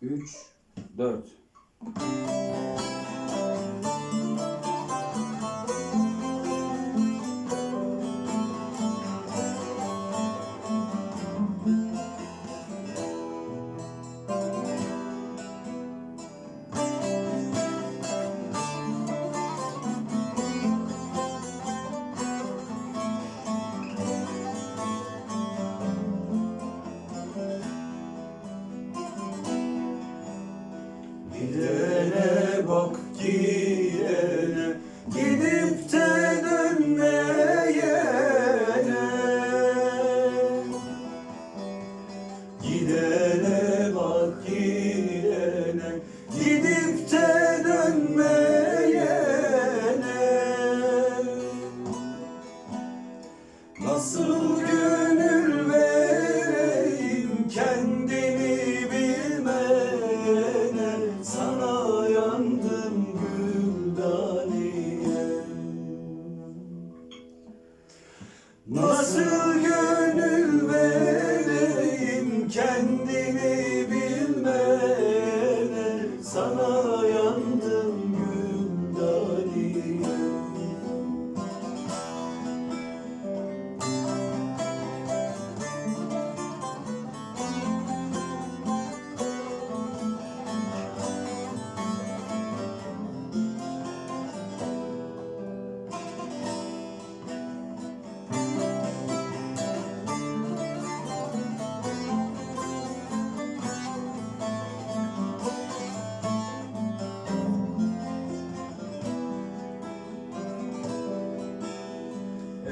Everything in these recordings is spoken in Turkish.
3, 4. gidene Gidip de dönmeyene. Gidene bak gidene Gidip de dönmeyene. Nasıl Nasıl gönül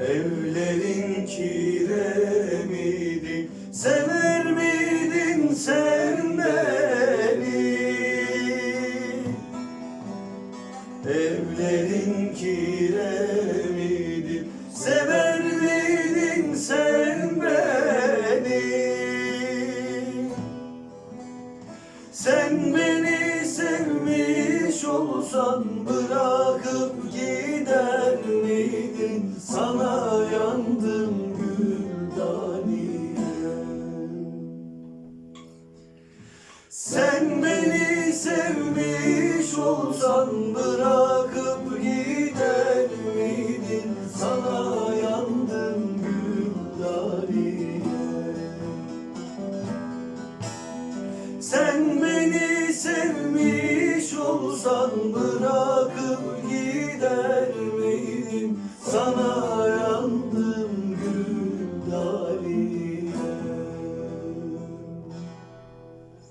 Evlerin kiremidi Sever miydin sen beni? Evlerin kiremidi Sever miydin sen beni? Sen beni sevmiş olsan bırakıp gider Sen beni sevmiş olsan bırakıp gider miydin? Sana yandım güldaniye. Sen beni sevmiş olsan bırakıp